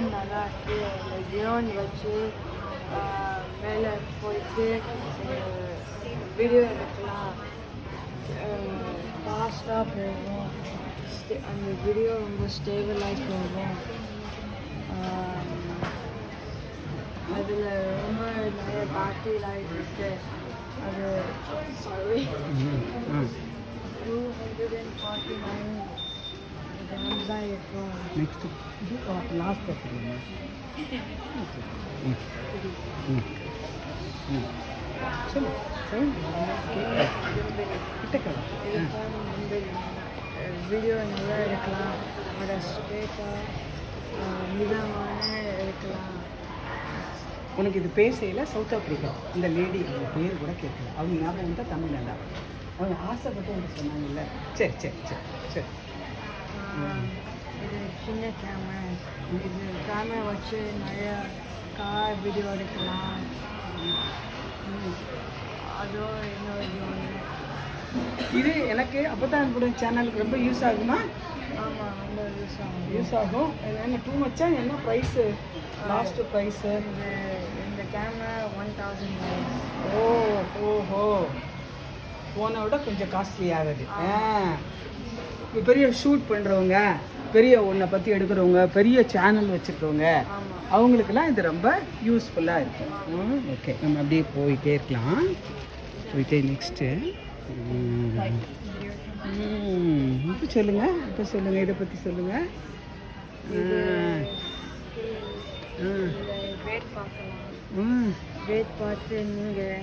Drone நல்லா இருக்கு அந்த ட்ரோன் வச்சு ஆஹ், மேலே போயிட்டு வீடியோ எடுக்கலாம் ஃபாஸ்ட்டாக போகும் Sta- அந்த வீடியோ ரொம்ப ஸ்டேபிளாகி போகும் அதில் ரொம்ப நிறைய பேட்டரி லைட் இருக்கு அது sorry two hundred and forty nine grams தான் இருக்கும் நெக்ஸ்ட் லாஸ்ட் சொல்லுங்க சொல்லு. கிட்டக்க இதுதான் வந்து வீடியோ நல்லா எடுக்கலாம் அதோட ஸ்ட்ரேட்டாக நிதானமான எடுக்கலாம் உனக்கு இது பேசையில் சவுத் ஆப்பிரிக்கா இந்த லேடி அவங்க பேர் கூட கேட்கல அவங்க ஞாபகம் வந்தால் தமிழ் நல்லா அவங்க ஆசைப்பட்டு வந்து சொன்னாங்கல்ல. சரி சரி சரி சரி. ஆஹ் இது சின்ன கேமரா இது கேமரா வச்சு நிறைய கார் வீடியோ எடுக்கலாம். அதுவும் இன்னொரு ஒன்று இது எனக்கு அப்பதான் கூட சேனலுக்கு ரொம்ப யூஸ் ஆகுமா? ஆமாம் ரொம்ப யூஸ் ஆகும். யூஸ் ஆகும். என்ன டூ மச்சா என்ன ப்ரைஸு லாஸ்ட்டு ப்ரைஸு இது இந்த கேமரா ஒன் தௌசண்ட் ஓ ஓஹோ. ஃபோனை விட கொஞ்சம் காஸ்ட்லி ஆகுது. ஆ. பெரிய ஷூட் பண்ணுறவங்க பெரிய ஒன்றை பற்றி எடுக்கிறவங்க பெரிய சேனல் வச்சுருக்கவங்க அவங்களுக்கெல்லாம் இது ரொம்ப யூஸ்ஃபுல்லாக இருக்கும். ஓகே நம்ம அப்படியே போயிட்டே இருக்கலாம். போயிட்டே நெக்ஸ்ட்டு இப்போ சொல்லுங்கள் இப்போ சொல்லுங்கள் இதை பற்றி சொல்லுங்கள் பார்க்கலாம். ரேட் பார்த்து நீங்கள்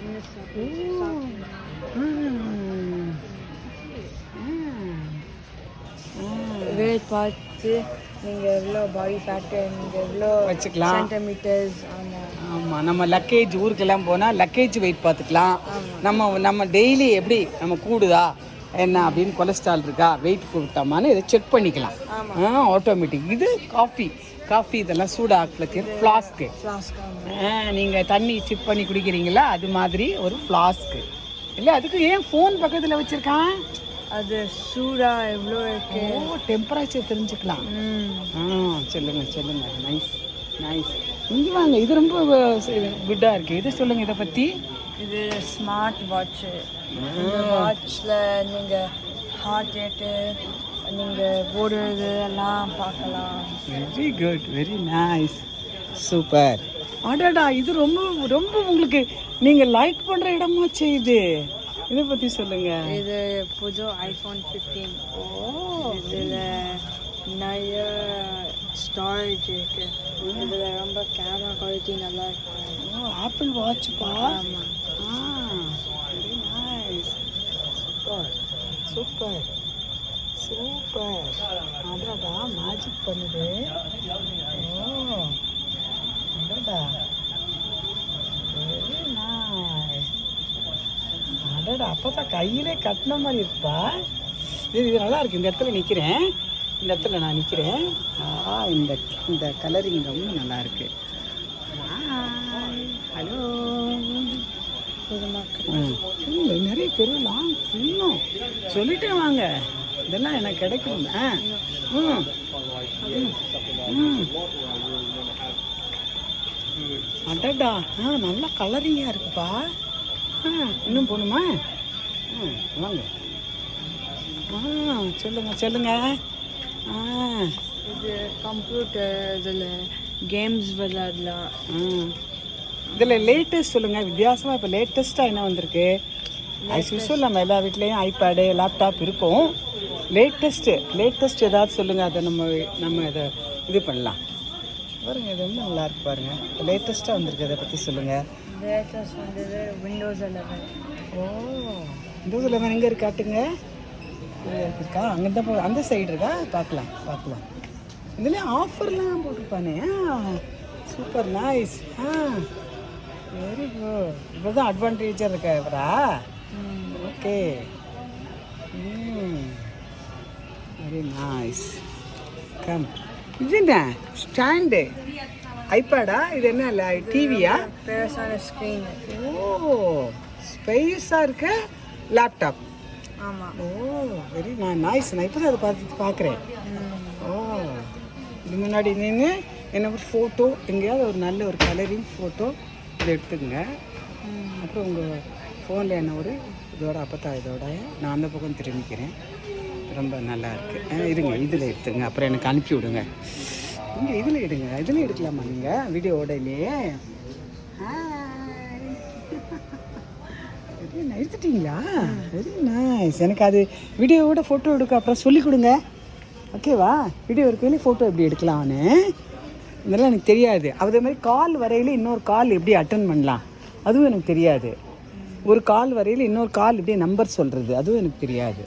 ரேட் பார்த்து நீங்கள் எவ்வளோ பாடி ஃபேட்டு நீங்கள் எவ்வளோ வச்சுக்கலாம். சென்டிமீட்டர்ஸ் ஆமாம் ஆமாம் நம்ம லக்கேஜ் ஊருக்கெல்லாம் போனால் லக்கேஜ் வெயிட் பார்த்துக்கலாம். நம்ம நம்ம டெய்லி எப்படி நம்ம கூடுதா என்ன அப்படின்னு கொலஸ்ட்ரால் இருக்கா வெயிட் கொடுத்தாமான்னு இதை செக் பண்ணிக்கலாம். ஆட்டோமேட்டிக் இது காஃபி காஃபி இதெல்லாம் சூடாக ஃப்ளாஸ்க்கு நீங்கள் தண்ணி சிப் பண்ணி குடிக்கிறீங்களா அது மாதிரி ஒரு ஃப்ளாஸ்க்கு இல்லை அதுக்கு ஏன் ஃபோன் பக்கத்தில் வச்சுருக்கான்? அது சூடாக எவ்வளோ இருக்கு. ஓ டெம்பரேச்சர் தெரிஞ்சுக்கலாம். ஆ சொல்லுங்க சொல்லுங்க. நைஸ் நைஸ் இங்கே வாங்க இது ரொம்ப குட்டாக இருக்குது இது சொல்லுங்கள் இதை பற்றி இது ஸ்மார்ட் வாட்ச்சு வாட்ச்சில் நீங்கள் ஹார்ட் ரேட்டு நீங்கள் ஓடுறது எல்லாம் பார்க்கலாம். Very good very nice super அடடா இது ரொம்ப ரொம்ப உங்களுக்கு நீங்கள் லைக் பண்ணுற இடமாச்சே இது. இதை பற்றி சொல்லுங்க. இது புது ஐஃபோன் ஃபிஃப்டீன் ஓ. இதில் நிறைய ஸ்டோரேஜ் இருக்கு. இதில் ரொம்ப கேமரா குவாலிட்டி நல்லா இருக்கு. ஆப்பிள் வாட்ச்ப்பா ஆமாம் ஆ very nice super super super அடடா மேஜிக் பண்ணுது ஓ அடடா வெரி நைஸ் அப்பதான் கையிலே கட்டின மாதிரி இருப்பா. இது இது நல்லா இருக்கு. இந்த இடத்துல நிற்கிறேன் இந்த இடத்துல நான் நிற்கிறேன் ஆ இந்த இந்த கலரிங் ரொம்ப நல்லா இருக்கு. ஹலோ நிறைய நிறைய பெருலாம் ஃபுல்லும் சொல்லிட்டே வாங்க. இதெல்லாம் எனக்கு கிடைக்கும் ம் ம். ம். அடடா. ஆ நல்லா கலரிங்காக இருக்குப்பா. ஆ இன்னும் போகணுமா? ம் வாங்க ஆ சொல்லுங்க சொல்லுங்க. ஆ. இது கம்ப்யூட்டர் இதில் கேம்ஸ் விளையாடலாம். ம் இதில் லேட்டஸ்ட் சொல்லுங்கள் வித்தியாசமாக இப்போ லேட்டஸ்ட்டாக என்ன வந்திருக்கு? யூஸ்வல் நம்ம எல்லா வீட்லேயும் ஐபேடு லேப்டாப் இருக்கும். லேட்டஸ்ட்டு லேட்டஸ்ட் ஏதாவது சொல்லுங்கள் அதை நம்ம நம்ம இதை இது பண்ணலாம். பாருங்க இது ரொம்ப நல்லா இருக்கு பாருங்க. லேட்டஸ்ட்டாக வந்திருக்கு அதை பற்றி சொல்லுங்கள் லேட்டஸ்ட் வந்தது விண்டோஸ் லெவன் ஓ. இந்த லெவன் எங்கே இருக்கு காட்டுங்க இருக்கா? அங்கே தான் போ அந்த சைடு இருக்கா? பார்க்கலாம் பார்க்கலாம். இதுலேயும் ஆஃபர்லாம் போட்டிருப்பானே. சூப்பர் நைஸ் ஆ வெரி குட் இப்போ தான் அட்வான்டேஜாக இருக்கா இவரா? ஓகே வெரி நைஸ் கம் இது என்ன? ஸ்டாண்டு ஐபேடா இது என்ன இல்லை டிவியா ஸ்க்ரீன் ஓ ஸ்பேஸாக இருக்க? லேப்டாப் ஆமாம் ஓ வெரி நான் நாய்ஸ் நான் இப்போ தான் அதை பார்த்து பார்க்குறேன். ஓ இது முன்னாடி நின்று என்ன ஒரு ஃபோட்டோ எங்கேயாவது ஒரு நல்ல ஒரு கலரிங் ஃபோட்டோ இதை எடுத்துக்கங்க. அப்புறம் உங்கள் ஃபோனில் என்ன ஒரு இதோட அப்பத்தா இதோட நான் அந்த பக்கம் திரும்பிக்கிறேன். ரொம்ப நல்லா இருக்கு. ஆ, இருங்க இதில் எடுத்துங்க. அப்புறம் எனக்கு அனுப்பி விடுங்க இங்கே இதில் எடுங்க. இதில் எடுக்கலாமா நீங்கள் வீடியோவோட இல்லையே. எடுத்துட்டீங்களா? வெரி நைஸ் எனக்கு அது வீடியோவோட ஃபோட்டோ எடுக்க அப்புறம் சொல்லி கொடுங்க. ஓகேவா வீடியோ இருக்கையிலே ஃபோட்டோ எப்படி எடுக்கலாம்னு? இதெல்லாம் எனக்கு தெரியாது. அதே மாதிரி கால் வரையில் இன்னொரு கால் எப்படி அட்டன் பண்ணலாம்? அதுவும் எனக்கு தெரியாது. ஒரு கால் வரையில் இன்னொரு கால் இப்படியே நம்பர் சொல்கிறது அதுவும் எனக்கு தெரியாது.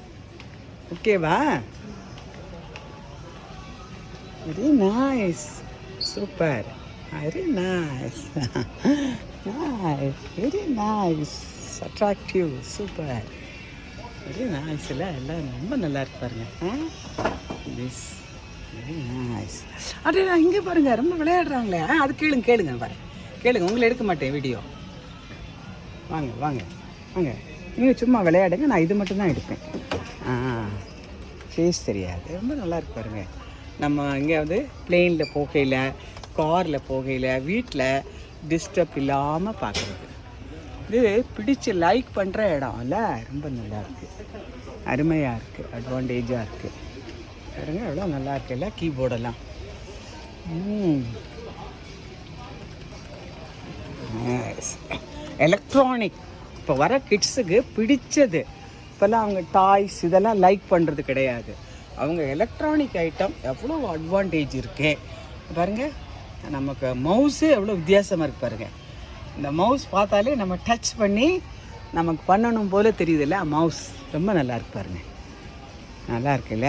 ஓகேவா very nice super very nice nice very nice attractive super very nice இல்லை? எல்லாம் ரொம்ப நல்லா இருக்கு பாருங்க. திஸ் வெரி நைஸ் அப்படியே நான் இங்கே பாருங்க. ரொம்ப விளையாடுறாங்களே. ஆ, அது கேளுங்க கேளுங்க பாருங்க கேளுங்க உங்களை எடுக்க மாட்டேன் வீடியோ வாங்க வாங்க. வாங்க. நீங்கள் சும்மா விளையாடுங்க நான் இது மட்டும்தான் எடுப்பேன். ஆ. ஃபேஸ் தெரியாது. ரொம்ப நல்லா இருக்கு பாருங்க. நம்ம எங்கேயாவது பிளெயினில் போகையில் காரில் போகையில் வீட்டில் டிஸ்டர்ப் இல்லாமல் பார்க்குறது இது பிடிச்சு லைக் பண்ணுற இடம்ல ரொம்ப நல்லா இருக்குது அருமையாக இருக்குது அட்வான்டேஜாக இருக்குது பாருங்க எவ்வளோ நல்லா இருக்குல்ல கீபோர்டெல்லாம் எலக்ட்ரானிக் இப்போ வர கிட்ஸுக்கு பிடிச்சது. இப்போல்லாம் அவங்க டாய்ஸ் இதெல்லாம் லைக் பண்ணுறது கிடையாது. அவங்க எலக்ட்ரானிக் ஐட்டம் எவ்வளோ அட்வான்டேஜ் இருக்கு. பாருங்க நமக்கு மவுஸு எவ்வளோ வித்தியாசமாக இருக்கு பாருங்கள் இந்த மவுஸ் பார்த்தாலே நம்ம டச் பண்ணி நமக்கு பண்ணணும் போல் தெரியுதுல்ல? மவுஸ் ரொம்ப நல்லா இருக்கு பாருங்க. நல்லா இருக்குல்ல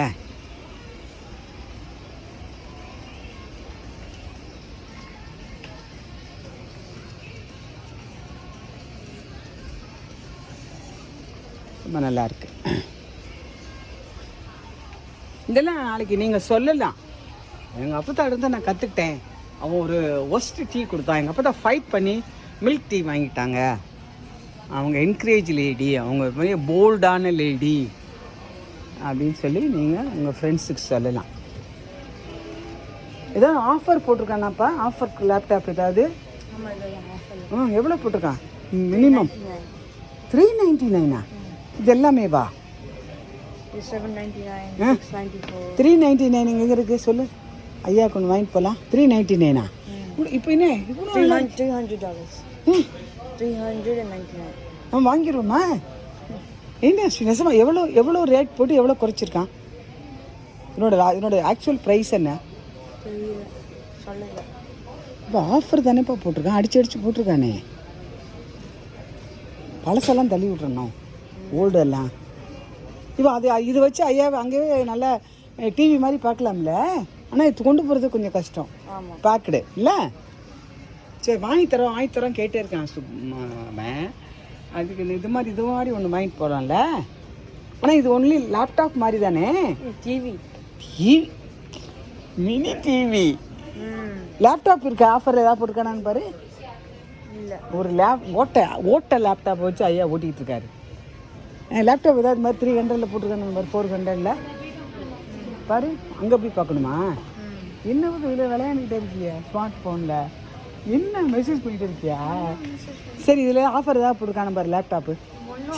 ரொம்ப நல்லா இருக்கு. இதெல்லாம் நாளைக்கு நீங்கள் சொல்லலாம். எங்கள் அப்பத்தா இருந்து நான் கற்றுக்கிட்டேன் அவன் ஒரு ஒஸ்ட் டீ கொடுத்தான். எங்கள் அப்பத்தா ஃபைட் பண்ணி மில்க் டீ வாங்கிட்டாங்க. அவங்க என்கரேஜ் லேடி அவங்க பெரிய போல்டான லேடி அப்படின்னு சொல்லி நீங்கள் உங்கள் ஃப்ரெண்ட்ஸுக்கு சொல்லலாம். ஏதாவது ஆஃபர் போட்டிருக்கானாப்பா? ஆஃபர் லேப்டாப் ஏதாவது? ஆ எவ்வளோ போட்டிருக்கான் மினிமம் த்ரீ நைன்டி நைனா இது எல்லாமே வா த்ரீ நைன்டி நைன் எங்கே இருக்குது சொல்லு. ஐயா கொண்டு வாங்கிட்டு போகலாம் த்ரீ நைன்டி நைனா இப்போ என்ன? இவ்வளோ த்ரீ ஹண்ட்ரட் டாலர்ஸ் ம், three hundred and ninety nine அவன் வாங்கிடுவோமா என்ன நெசமா எவ்வளோ எவ்வளோ ரேட் போட்டு எவ்வளோ குறைச்சிருக்கான்? இதனோட ரா- இதனோட ஆக்சுவல் ப்ரைஸ் என்ன? இப்போ ஆஃபர் தானேப்பா போட்டிருக்கான். அடிச்சு அடிச்சு போட்டிருக்கானே. பழசெல்லாம் தள்ளி விட்றணும் ஓல்டு எல்லாம். இப்போ அது இது வச்சு ஐயா அங்கேயே நல்லா டிவி மாதிரி பார்க்கலாம்ல? ஆனால் இது கொண்டு போகிறது கொஞ்சம் கஷ்டம். பேக்கடு இல்லை? சரி வாங்கி தரோம் வாங்கி தரோம் கேட்டே இருக்கான். சு அவன். அதுக்கு இது மாதிரி இது மாதிரி ஒன்று வாங்கிட்டு போகலாம்ல ஆனால் இது ஒன்லி லேப்டாப் மாதிரி தானே TV TV mini TV laptop இருக்க? ஆஃபர் ஏதாவது போட்டுக்கானான்னு பாரு. இல்லை. ஒரு லேப் ஓட்ட ஓட்ட லேப்டாப் வச்சு ஐயா ஓட்டிகிட்டு இருக்காரு. லேப்டாப் ஏதாவது மாதிரி த்ரீ ஹண்ட்ரடில் போட்டிருக்கானு மாதிரி ஃபோர் ஹண்ட்ரடில் பாரு அங்கே போய் பார்க்கணுமா? என்ன இதில் விளையாண்டுக்கிட்டே இருக்கியா ஸ்மார்ட் ஃபோனில் என்ன மெசேஜ் பண்ணிட்டு இருக்கியா? சரி இதில் ஆஃபர் ஏதாவது போட்டிருக்கான பாரு லேப்டாப்பு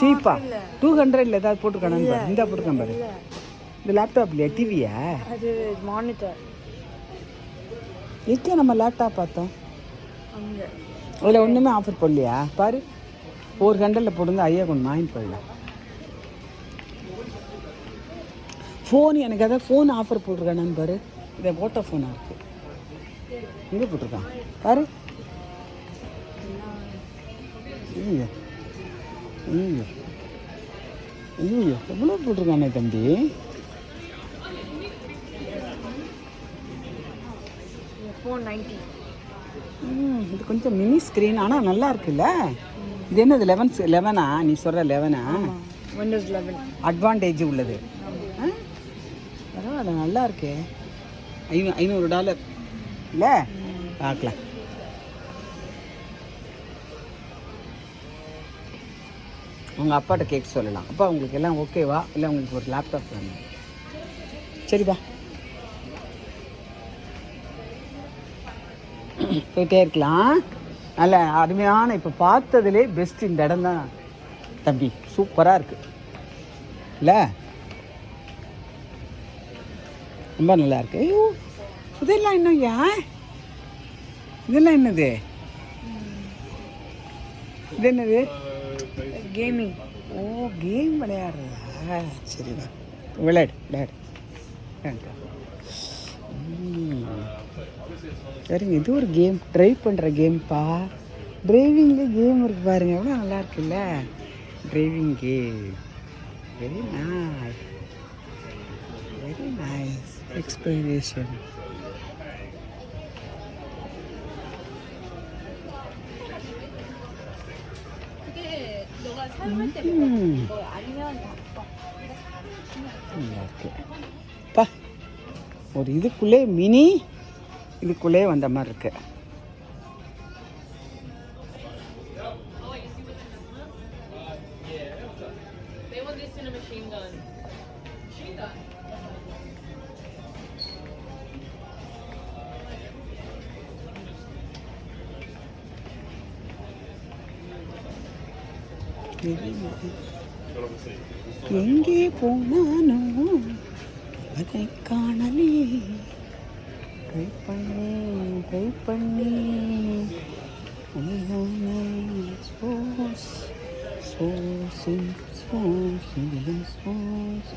சீப்பா. டூ ஹண்ட்ரட்ல ஏதாவது போட்டிருக்கானு பாரு இந்த போட்டிருக்கான் பாரு. இந்த லேப்டாப் இல்லையா டிவியா மானிட்டர் எங்கே நம்ம லேப்டாப் பார்த்தோம்? அதில் ஒன்றுமே ஆஃபர் போடலையா? பாரு ஃபோர் ஹண்ட்ரடில் போட்டிருந்தா ஐயா கொண்டு வாங்கிட்டு போயிடலாம். ஃபோன் எனக்கு அதான் ஃபோன் ஆஃபர் போட்டிருக்கானான்னு பாரு இதை ஓட்டோ ஃபோனாக இருக்குது எங்கே போட்டிருக்கான் பாரு. ஐயோ. ஐயோ. ஐயோ. எவ்வளோ போட்டிருக்கானே தம்பி? இது கொஞ்சம் மினி ஸ்க்ரீன் ஆனால் நல்லா இருக்குல்ல? இது என்னது லெவன்ஸ் லெவனா நீ சொல்கிற லெவனா விண்டோஸ் லெவன் அட்வான்டேஜ் உள்ளது? பரவாயில்ல நல்லா இருக்கே. ஐநூ ஐநூறு டாலர். இல்லை? பார்க்கலாம் உங்கள் அப்பாட்ட கேட்க சொல்லலாம். அப்பா உங்களுக்கு எல்லாம் ஓகேவா இல்லை உங்களுக்கு ஒரு லேப்டாப் வேணும்? சரிப்பா போயிட்டே இருக்கலாம். நல்ல அருமையான இப்போ பார்த்ததுலே பெஸ்ட் இந்த இடம் தான். தம்பி சூப்பராக இருக்கு. இல்லை? ரொம்ப நல்லா இருக்கு ஐயோ இதெல்லாம் இன்னும் ஏன் இதெல்லாம் என்னது? இது என்னது? கேமிங் ஓ கேம் விளையாடுறதா? சரிடா விளையாடு விளையாடு. சரிங்க இது ஒரு கேம் ட்ரைவ் பண்ணுற கேம்ப்பா டிரைவிங்கில் கேம் இருக்கு பாருங்க. எவ்வளோ நல்லா இருக்குல்ல? Driving game very nice very nice explanation நல்லா இருக்கு பா ஒரு இதுக்குள்ளே மினி இதுக்குள்ளே வந்த மாதிரி இருக்கு எங்கே போனானோ அதை காணலே. ட்ரை பண்ணி ட்ரை பண்ணி. சோஸ் சோசிங் சோசிங் சோஸ்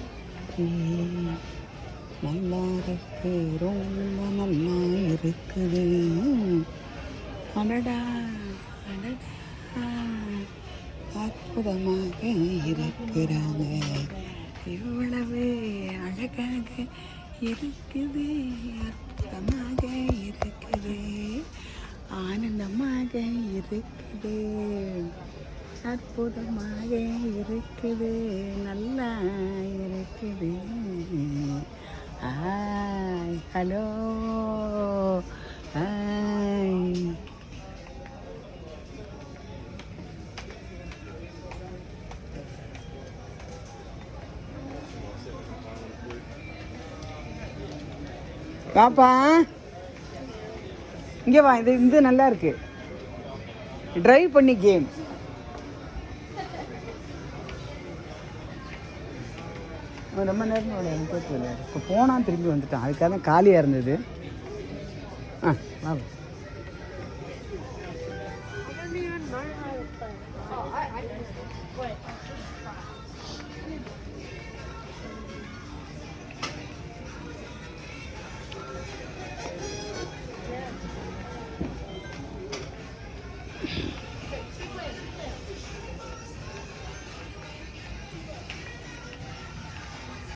நல்லா இருக்கு ரொம்ப நல்லா இருக்குது. அடடா அடடா. அற்புதமாக இருக்கிறாங்க இவ்வளவு அழகாக இருக்குது அற்புதமாக இருக்குது ஆனந்தமாக இருக்குது அற்புதமாக இருக்குது நல்லா இருக்குது. ஹாய் ஹலோ ஹாய் பாப்பா இங்கே வா இது இது நல்லா இருக்கு. டிரைவ் பண்ணி கேம் ரொம்ப நேரம் விளையாடு இப்போ போனால் திரும்பி வந்துட்டான். அதுக்காக தான் காலியாக இருந்தது ஆ வா.